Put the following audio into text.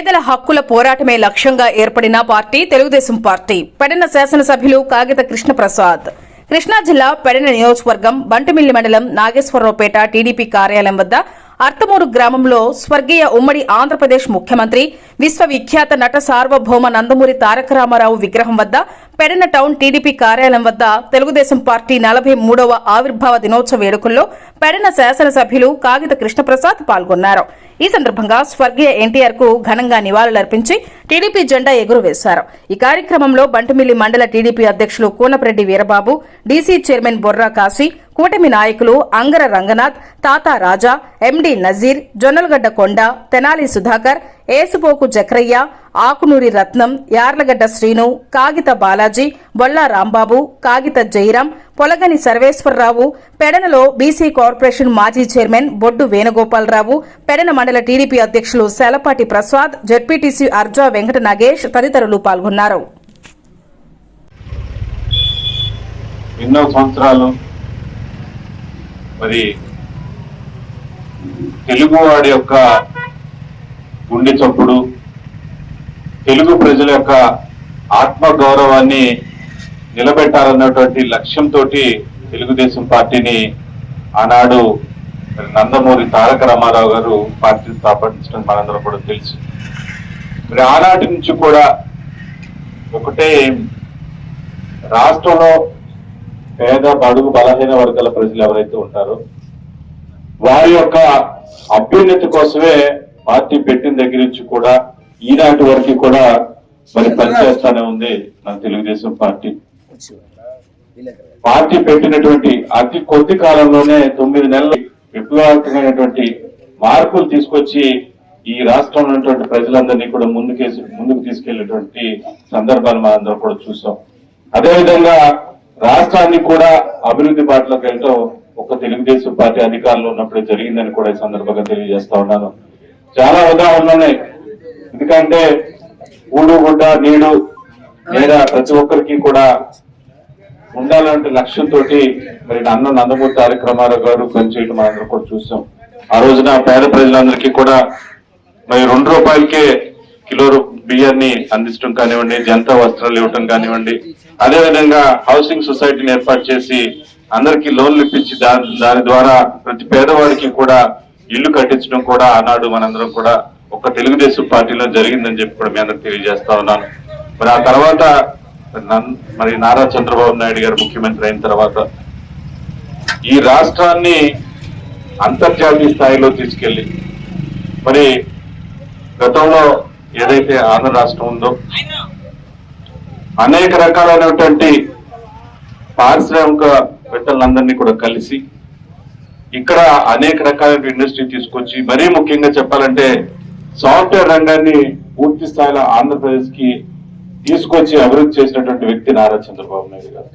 పేదల హక్కుల పోరాటమే లక్ష్యంగా ఏర్పడిన పార్టీ తెలుగుదేశం పార్టీ. పెడన శాసనసభ్యులు కాగిత కృష్ణప్రసాద్. కృష్ణా జిల్లా పెడన నియోజకవర్గం బంటిమిల్లి మండలం నాగేశ్వరరావుపేట టీడీపీ కార్యాలయం వద్ద అర్తమూరు గ్రామంలో స్వర్గీయ ఉమ్మడి ఆంధ్రప్రదేశ్ ముఖ్యమంత్రి విశ్వవిఖ్యాత నట సార్వభౌమ నందమూరి తారక రామారావు విగ్రహం వద్ద పెడన టౌన్ టీడీపీ కార్యాలయం వద్ద తెలుగుదేశం పార్టీ నలభై మూడవ ఆవిర్భావ దినోత్సవ వేడుకల్లో పెడన శాసనసభ్యులు కాగిత కృష్ణప్రసాద్ పాల్గొన్నారు. ఈ సందర్భంగా స్వర్గీయ ఎన్టీఆర్కు ఘనంగా నివాళులర్పించి టీడీపీ జెండా ఎగురవేశారు. ఈ కార్యక్రమంలో బంటుమిల్లి మండల టీడీపీ అధ్యక్షులు కూనప్రెడ్డి వీరబాబు డీసీ చైర్మన్ బొర్రా కాశీ కూటమి నాయకులు అంగర రంగనాథ్ తాతా రాజా ఎండి నజీర్ జొన్నలగడ్డ కొండ తెనాలి సుధాకర్ ఏసుపోకు జక్రయ్య ఆకునూరి రత్నం యార్లగడ్డ శ్రీను కాగిత బాలాజీ బొల్లా రాంబాబు కాగిత జయరాం పొలగని సర్వేశ్వరరావు పెడనలో బీసీ కార్పొరేషన్ మాజీ చైర్మన్ బొడ్డు వేణుగోపాలరావు పెడన మండల టీడీపీ అధ్యక్షులు సెలపాటి ప్రసాద్ జడ్పీటీసీ అర్జా వెంకట నాగేష్ తదితరులు పాల్గొన్నారు. ఎన్నో సంవత్సరాలు మరి తెలుగువాడి యొక్క గుండె చప్పుడు తెలుగు ప్రజల యొక్క ఆత్మ గౌరవాన్ని నిలబెట్టాలన్నటువంటి లక్ష్యంతో తెలుగుదేశం పార్టీని ఆనాడు నందమూరి తారక రామారావు గారు పార్టీని స్థాపించడం మనందరం కూడా తెలుసు. మరి ఆనాటి నుంచి కూడా ఒకటే రాష్ట్రంలో పేద బడుగు బలహీన వర్గాల ప్రజలు ఎవరైతే ఉంటారో వారి యొక్క అభ్యున్నతి కోసమే పార్టీ పెట్టిన దగ్గర నుంచి కూడా ఈనాటి వరకు కూడా మరి పనిచేస్తానే ఉంది మన తెలుగుదేశం పార్టీ. పార్టీ పెట్టినటువంటి అతి కొద్ది కాలంలోనే తొమ్మిది నెలలు విప్లవాత్మకమైనటువంటి మార్పులు తీసుకొచ్చి ఈ రాష్ట్రంలో ఉన్నటువంటి ప్రజలందరినీ కూడా ముందుకేసి ముందుకు తీసుకెళ్ళేటువంటి సందర్భాలు మనందరం కూడా చూసాం. అదేవిధంగా రాష్ట్రాన్ని కూడా అభివృద్ధి బాటలోకి వెళ్ళటం ఒక తెలుగుదేశం పార్టీ అధికారంలో ఉన్నప్పుడే జరిగిందని కూడా ఈ సందర్భంగా తెలియజేస్తా ఉన్నాను. చాలా ఉదాహరణలు. ఉన్నాయి ఎందుకంటే ఊడు గుడ్డ నీడు లేదా ప్రతి ఒక్కరికి కూడా ఉండాలంటే లక్ష్యంతో మరి అన్న నందమూరి తారక రామారావు గారు పనిచేయడం మనందరం కూడా చూసాం. ఆ రోజున పేద ప్రజలందరికీ కూడా మరి రెండు రూపాయలకే కిలోరు బియ్యాన్ని అందించడం కానివ్వండి జనతా వస్త్రాలు ఇవ్వటం కానివ్వండి అదేవిధంగా హౌసింగ్ సొసైటీని ఏర్పాటు చేసి అందరికీ లోన్లు ఇప్పించి దాని దాని ద్వారా ప్రతి పేదవాడికి కూడా ఇల్లు కట్టించడం కూడా ఆనాడు మనందరం కూడా ఒక తెలుగుదేశం పార్టీలో జరిగిందని చెప్పి కూడా మీ అందరికి తెలియజేస్తా ఉన్నాను. మరి ఆ తర్వాత నన్- మరి నారా చంద్రబాబు నాయుడు గారు ముఖ్యమంత్రి అయిన తర్వాత ఈ రాష్ట్రాన్ని అంతర్జాతీయ స్థాయిలో తీసుకెళ్ళి మరి గతంలో ఏదైతే ఆంధ్ర రాష్ట్రం ఉందో అనేక రకాలైనటువంటి పారిశ్రామిక వేత్తలందరినీ కూడా కలిసి ఇక్కడ అనేక రకాలైన ఇండస్ట్రీ తీసుకొచ్చి మరీ ముఖ్యంగా చెప్పాలంటే సాఫ్ట్వేర్ రంగాన్ని పూర్తి స్థాయిలో ఆంధ్రప్రదేశ్కి తీసుకొచ్చి అభివృద్ధి చేసినటువంటి వ్యక్తి నారా చంద్రబాబు నాయుడు గారు.